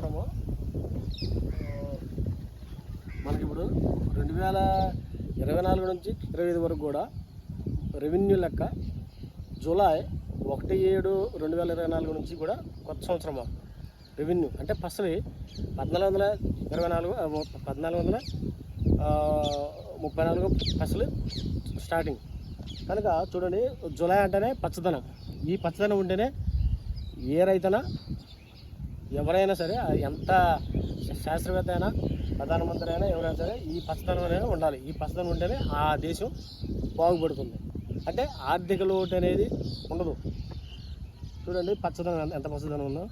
సంవత్సరము. మనకి ఇప్పుడు రెండు వేల ఇరవై నాలుగు నుంచి ఇరవై ఐదు వరకు కూడా రెవెన్యూ లెక్క జూలై ఒకటి ఏడు రెండు వేల ఇరవై నాలుగు నుంచి కూడా కొత్త సంవత్సరం రెవెన్యూ అంటే ఫస్ట్లీ పద్నాలుగు వందల ఇరవై నాలుగు పద్నాలుగు వందల ముప్పై నాలుగు ఫస్ట్లు స్టార్టింగ్ కనుక చూడండి జూలై అంటేనే పచ్చదనం. ఈ పచ్చదనం ఉంటేనే ఏ రైతన ఎవరైనా సరే ఎంత శాస్త్రవేత్త అయినా ప్రధానమంత్రి అయినా ఎవరైనా సరే ఈ పచ్చదనం అనేది ఉండాలి. ఈ పచ్చదనం ఉంటేనే ఆ దేశం బాగుపడుతుంది. అంటే ఆర్థిక లోటు అనేది ఉండదు. చూడండి పచ్చదనం ఎంత- ఎంత పచ్చదనం ఉందో.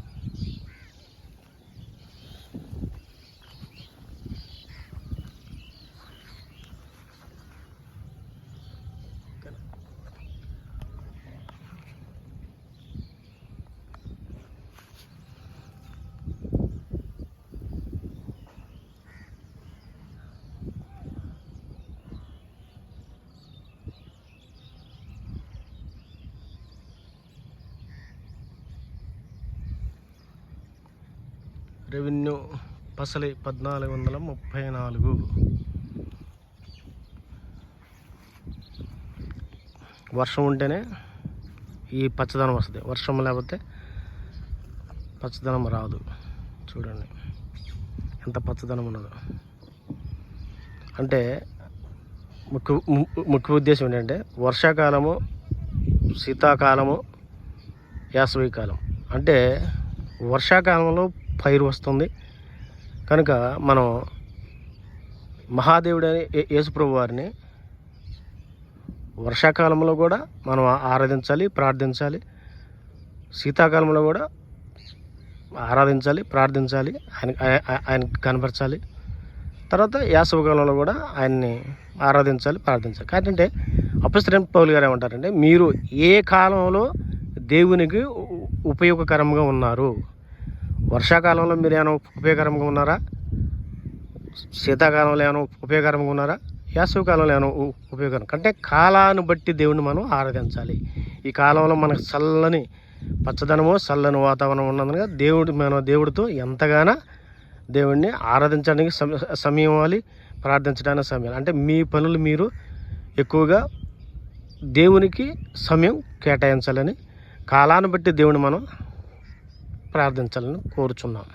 రెవెన్యూ పసలి పద్నాలుగు వందల ముప్పై నాలుగు. వర్షం ఉంటేనే ఈ పచ్చదనం వస్తుంది. వర్షం లేకపోతే పచ్చదనం రాదు. చూడండి. ఎంత పచ్చదనం ఉన్నదో. అంటే ముఖ్య ము- ముఖ్య ఉద్దేశం ఏంటంటే వర్షాకాలము శీతాకాలము వేసవి కాలం. అంటే వర్షాకాలంలో పైరు వస్తుంది. కనుక మనం మహాదేవుడు ఏ- యేసుప్రభు వారిని వర్షాకాలంలో కూడా మనం ఆరాధించాలి ప్రార్థించాలి. శీతాకాలంలో కూడా ఆరాధించాలి ప్రార్థించాలి ఆయన ఆయన కనపరచాలి. తర్వాత యాసవకాలంలో కూడా ఆయన్ని ఆరాధించాలి ప్రార్థించాలి. కాదంటే అపస్త్రం పౌలు గారు ఏమంటారంటే మీరు ఏ కాలంలో దేవునికి ఉపయోగకరంగా ఉన్నారు? వర్షాకాలంలో మీరు ఏమైనా ఉపయోగకరంగా ఉన్నారా? శీతాకాలంలో ఏమైనా ఉపయోగకరంగా ఉన్నారా? వేసవికాలంలో ఏమైనా ఉపయోగకరం అంటే కాలాన్ని బట్టి దేవుణ్ణి మనం ఆరాధించాలి. ఈ కాలంలో మనకు చల్లని పచ్చదనము చల్లని వాతావరణం ఉన్నందున దేవుడి మన దేవుడితో ఎంతగానో దేవుడిని ఆరాధించడానికి సమయం ఇవ్వాలి ప్రార్థించడానికి సమయం అంటే మీ పనులు మీరు ఎక్కువగా దేవునికి సమయం కేటాయించాలని కాలాన్ని బట్టి దేవుని మనం ప్రార్థించాలని కోరుచున్నాం